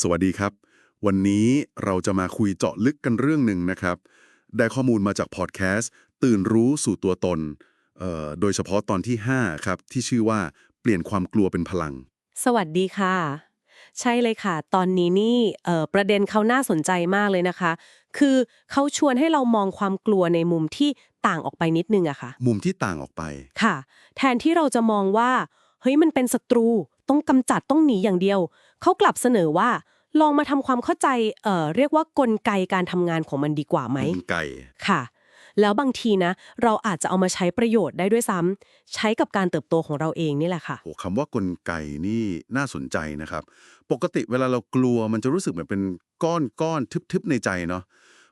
สวัสดีครับ วันนี้เราจะมาคุยเจาะลึกกันเรื่องหนึ่งนะครับ ได้ข้อมูลมาจากพอดแคสต์ตื่นรู้สู่ตัวตนเอ่อโดยเฉพาะตอนที่ 5 ครับ ที่ชื่อว่าเปลี่ยนความกลัวเป็นพลัง สวัสดีค่ะ ใช่เลยค่ะ ตอนนี้นี่เอ่อประเด็นเขาน่าสนใจมากเลยนะคะ คือเขาชวนให้เรามองความกลัวในมุมที่ต่างออกไปนิดนึงอะค่ะ มุมที่ต่างออกไปค่ะ แทนที่เราจะมองว่าเฮ้ยมันเป็นศัตรูต้องกำจัดต้องหนีอย่างเดียว เขากลับเสนอว่าลองมาทำความเข้าใจเอ่อเรียกว่ากลไกการทำงานของมันดีกว่าไหมกลไกค่ะ แล้วบางทีนะ เราอาจจะเอามาใช้ประโยชน์ได้ด้วยซ้ำใช้กับการเติบโตของเราเองนี่แหละค่ะโหคำว่ากลไกนี่น่าสนใจนะครับ ปกติเวลาเรากลัวมันจะรู้สึกเหมือนเป็นก้อนก้อนทึบๆในใจเนาะ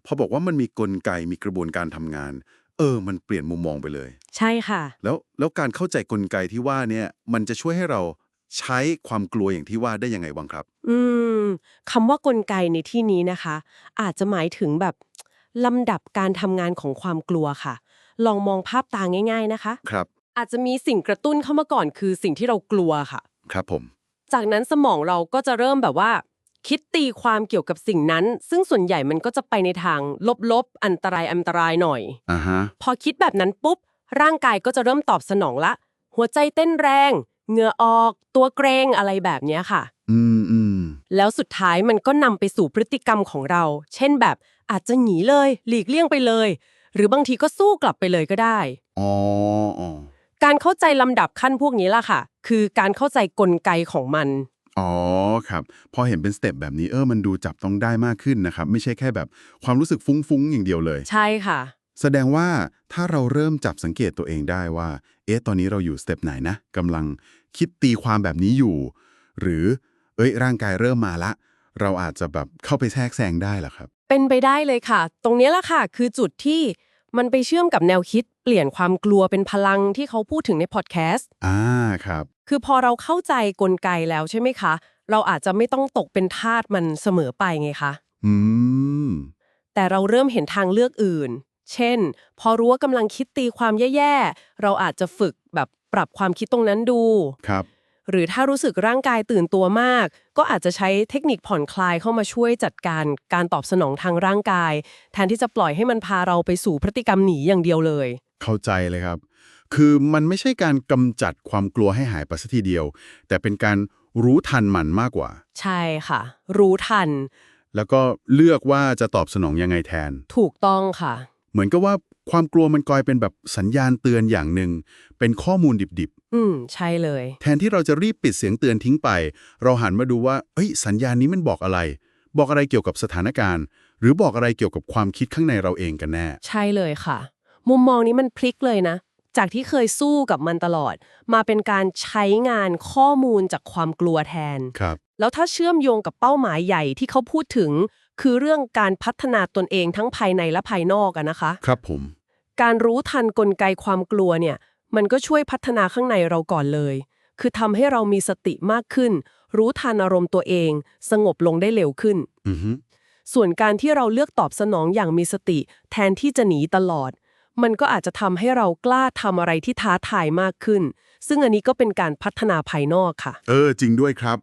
พอบอกว่ามันมีกลไกมีกระบวนการทำงาน เออ มันเปลี่ยนมุมมองไปเลย ใช่ค่ะ แล้วแล้วการเข้าใจกลไกที่ว่าเนี่ยมันจะช่วยให้เรา ใช้ความกลัวอย่างที่ว่าได้ยังไงบ้างครับ อืมคำว่ากลไกในที่นี้นะคะ อาจจะหมายถึงแบบลำดับการทำงานของความกลัวค่ะ ลองมองภาพตาง่าย ๆนะคะ ครับ อาจจะมีสิ่งกระตุ้นเข้ามาก่อนคือสิ่งที่เรากลัวค่ะ ครับผม จากนั้นสมองเราก็จะเริ่มแบบว่า คิดตีความเกี่ยวกับสิ่งนั้น ซึ่งส่วนใหญ่มันก็จะไปในทางลบๆ อันตรายอันตรายหน่อย อ่าฮะ พอคิดแบบนั้นปุ๊บ ร่างกายก็จะเริ่มตอบสนองละ หัวใจเต้นแรง เหงื่อออก ตัวเกรงอะไรแบบเนี้ยค่ะ อืมอืมแล้วสุดท้ายมันก็นำไปสู่พฤติกรรมของเรา เช่นแบบอาจจะหนีเลย หลีกเลี่ยงไปเลย หรือบางทีก็สู้กลับไปเลยก็ได้ อ๋ออ๋อการเข้าใจลำดับขั้นพวกนี้ล่ะค่ะ คือการเข้าใจกลไกของมัน อ๋อครับ พอเห็นเป็นสเต็ปแบบนี้เออมันดูจับต้องได้มากขึ้นนะครับ ไม่ใช่แค่แบบความรู้สึกฟุ้งๆอย่างเดียวเลย ใช่ค่ะ แสดงว่าถ้าเราเริ่มจับสังเกตตัวเองได้ว่า เอ๊ะตอนนี้เราอยู่สเต็ปไหนนะกำลัง คิดตีความแบบนี้อยู่ หรือ เอ้ย ร่างกายเริ่มมาละ เราอาจจะแบบเข้าไปแทรกแซงได้เหรอครับ เป็นไปได้เลยค่ะ ตรงนี้ล่ะค่ะ คือจุดที่มันไปเชื่อมกับแนวคิด เปลี่ยนความกลัวเป็นพลังที่เขาพูดถึงในพอดแคสต์อ่าครับ คือพอเราเข้าใจกลไกแล้วใช่ไหมคะ เราอาจจะไม่ต้องตกเป็นทาสมันเสมอไปไงคะอืมแต่เราเริ่มเห็นทางเลือกอื่น เช่น พอรู้ว่ากำลังคิดตีความแย่ๆ เราอาจจะฝึกแบบ ปรับความคิดตรงนั้นดู ครับ หรือถ้ารู้สึกร่างกายตื่นตัวมาก ก็อาจจะใช้เทคนิคผ่อนคลายเข้ามาช่วยจัดการการตอบสนองทางร่างกาย แทนที่จะปล่อยให้มันพาเราไปสู่พฤติกรรมหนีอย่างเดียวเลย เข้าใจเลยครับ คือมันไม่ใช่การกำจัดความกลัวให้หายไปสัทีเดียว แต่เป็นการรู้ทันมันมากกว่า ใช่ค่ะ รู้ทัน แล้วก็เลือกว่าจะตอบสนองยังไงแทน ถูกต้องค่ะ เหมือนกับว่า ความกลัวมันกลายเป็นแบบสัญญาณเตือนอย่างหนึ่ง เป็นข้อมูลดิบอืม ใช่เลย ๆ แทนที่เราจะรีบปิดเสียงเตือนทิ้งไป เราหันมาดูว่าเอ้ย สัญญาณนี้มันบอกอะไร บอกอะไรเกี่ยวกับสถานการณ์ หรือบอกอะไรเกี่ยวกับความคิดข้างในเราเองกันแน่ ใช่เลยค่ะ มุมมองนี้มันพลิกเลยนะ จากที่เคยสู้กับมันตลอด มาเป็นการใช้งานข้อมูลจากความกลัวแทน ครับ แล้วถ้าเชื่อมโยงกับเป้าหมายใหญ่ที่เขาพูดถึง คือเรื่องการพัฒนาตนเองทั้งภายในและภายนอกอะนะคะ ครับผม การรู้ทันกลไกความกลัวเนี่ย มันก็ช่วยพัฒนาข้างในเราก่อนเลย คือทำให้เรามีสติมากขึ้น รู้ทันอารมณ์ตัวเอง สงบลงได้เร็วขึ้น อือฮึส่วนการที่เราเลือกตอบสนองอย่างมีสติ แทนที่จะหนีตลอด มันก็อาจจะทำให้เรากล้าทำอะไรที่ท้าทายมากขึ้น ซึ่งอันนี้ก็เป็นการพัฒนาภายนอกค่ะ เออ จริงด้วยครับ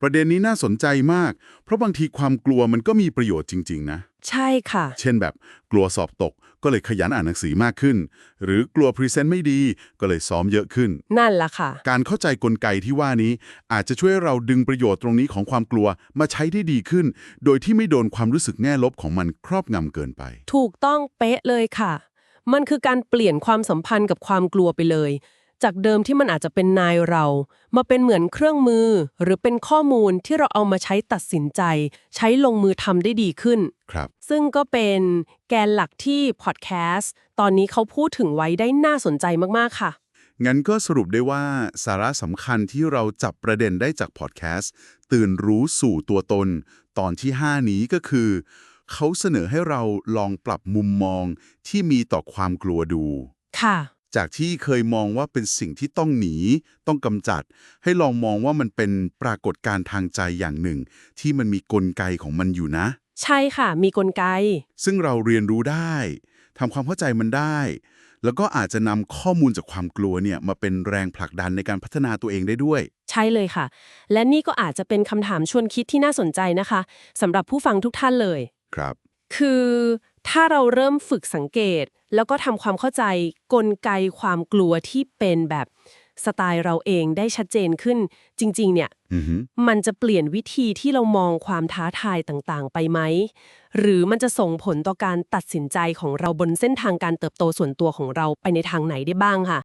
ประเด็นนี้น่าสนใจมาก เพราะบางทีความกลัวมันก็มีประโยชน์จริง ๆ นะ ใช่ค่ะ เช่นแบบกลัวสอบตกก็เลยขยันอ่านหนังสือมากขึ้น หรือกลัวพรีเซนต์ไม่ดีก็เลยซ้อมเยอะขึ้น นั่นล่ะค่ะ การเข้าใจกลไกที่ว่านี้ อาจจะช่วยให้เราดึงประโยชน์ตรงนี้ของความกลัวมาใช้ได้ดีขึ้น โดยที่ไม่โดนความรู้สึกแง่ลบของมันครอบงำเกินไป ถูกต้องเป๊ะเลยค่ะ มันคือการเปลี่ยนความสัมพันธ์กับความกลัวไปเลย จากเดิมที่มันอาจจะเป็นนายเรา มาเป็นเหมือนเครื่องมือ หรือเป็นข้อมูลที่เราเอามาใช้ตัดสินใจ ใช้ลงมือทำได้ดีขึ้น ครับ ซึ่งก็เป็นแกนหลักที่พอดแคสต์ตอนนี้เขาพูดถึงไว้ได้น่าสนใจมากๆค่ะ งั้นก็สรุปได้ว่าสาระสำคัญที่เราจับประเด็นได้จากพอดแคสต์ตื่นรู้สู่ตัวตน ตอนที่ 5 นี้ก็คือ เขาเสนอให้เราลองปรับมุมมองที่มีต่อความกลัวดู ค่ะ จากที่เคยมองว่าเป็นสิ่งที่ต้องหนี ต้องกำจัด ให้ลองมองว่ามันเป็นปรากฏการณ์ทางใจอย่างหนึ่ง ที่มันมีกลไกของมันอยู่นะ ใช่ค่ะ มีกลไก ซึ่งเราเรียนรู้ได้ทำความเข้าใจมันได้ แล้วก็อาจจะนำข้อมูลจากความกลัวเนี่ยมาเป็นแรงผลักดันในการพัฒนาตัวเองได้ด้วย ใช่เลยค่ะ และนี่ก็อาจจะเป็นคำถามชวนคิดที่น่าสนใจนะคะสำหรับผู้ฟังทุกท่านเลย ครับ คือ ถ้าเราเริ่มฝึกสังเกต แล้วก็ทำความเข้าใจกลไกความกลัวที่เป็นแบบสไตล์เราเองได้ชัดเจนขึ้น จริง ๆ เนี่ยอือฮึมันจะเปลี่ยนวิธีที่เรามองความท้าทายต่างๆ ไปไหม หรือมันจะส่งผลต่อการตัดสินใจของเราบนเส้นทางการเติบโตส่วนตัวของเราไปในทางไหนได้บ้างค่ะ